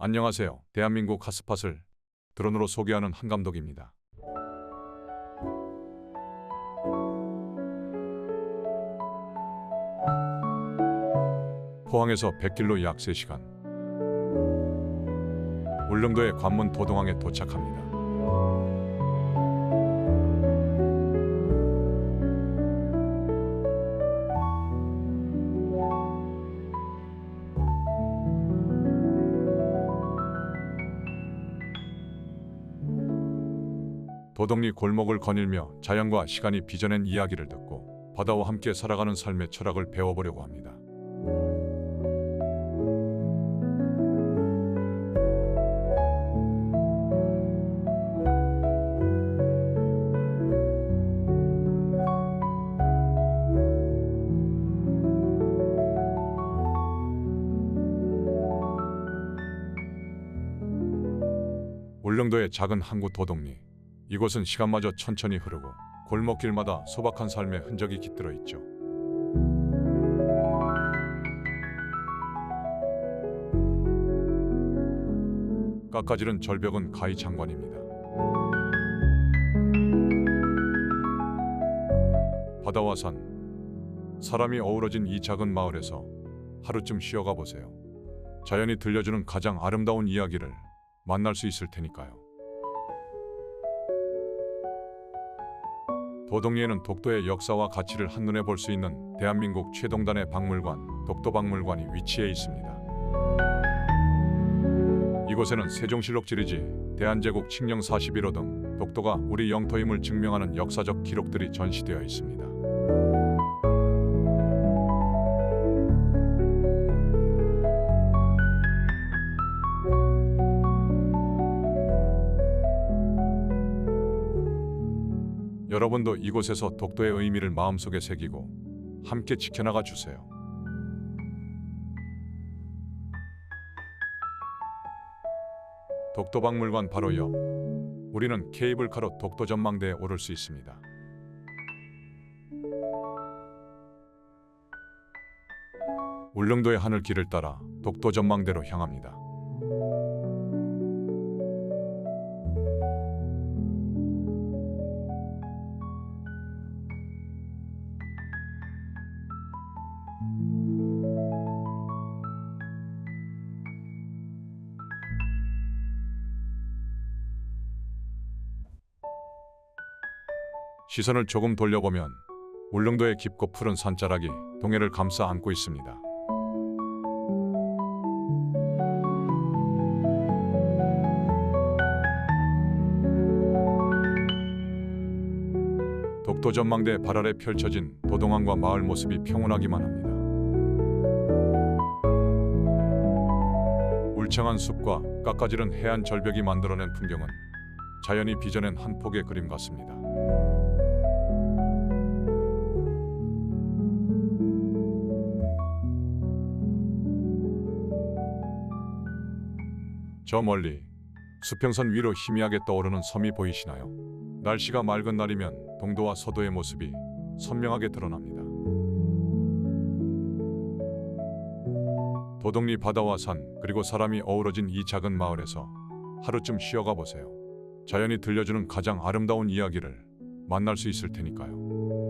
안녕하세요. 대한민국 핫스팟을 드론으로 소개하는 한 감독입니다. 포항에서 100길로 약 3시간. 울릉도의 관문 도동항에 도착합니다. 도덕리 골목을 거닐며 자연과 시간이 빚어낸 이야기를 듣고 바다와 함께 살아가는 삶의 철학을 배워보려고 합니다. 울릉도의 작은 항구 도덕리. 이곳은 시간마저 천천히 흐르고 골목길마다 소박한 삶의 흔적이 깃들어 있죠. 깎아지른 절벽은 가히 장관입니다. 바다와 산, 사람이 어우러진 이 작은 마을에서 하루쯤 쉬어가 보세요. 자연이 들려주는 가장 아름다운 이야기를 만날 수 있을 테니까요. 도동리에는 독도의 역사와 가치를 한눈에 볼 수 있는 대한민국 최동단의 박물관, 독도박물관이 위치해 있습니다. 이곳에는 세종실록 지리지, 대한제국 칙령 41호 등 독도가 우리 영토임을 증명하는 역사적 기록들이 전시되어 있습니다. 여러분도 이곳에서 독도의 의미를 마음속에 새기고 함께 지켜나가 주세요. 독도박물관 바로 옆 우리는 케이블카로 독도 전망대에 오를 수 있습니다. 울릉도의 하늘길을 따라 독도 전망대로 향합니다. 시선을 조금 돌려보면 울릉도의 깊고 푸른 산자락이 동해를 감싸 안고 있습니다. 독도 전망대 발 아래 펼쳐진 도동항과 마을 모습이 평온하기만 합니다. 울창한 숲과 깎아지른 해안 절벽이 만들어낸 풍경은 자연이 빚어낸 한 폭의 그림 같습니다. 저 멀리 수평선 위로 희미하게 떠오르는 섬이 보이시나요? 날씨가 맑은 날이면 동도와 서도의 모습이 선명하게 드러납니다. 도덕리 바다와 산 그리고 사람이 어우러진 이 작은 마을에서 하루쯤 쉬어가 보세요. 자연이 들려주는 가장 아름다운 이야기를 만날 수 있을 테니까요.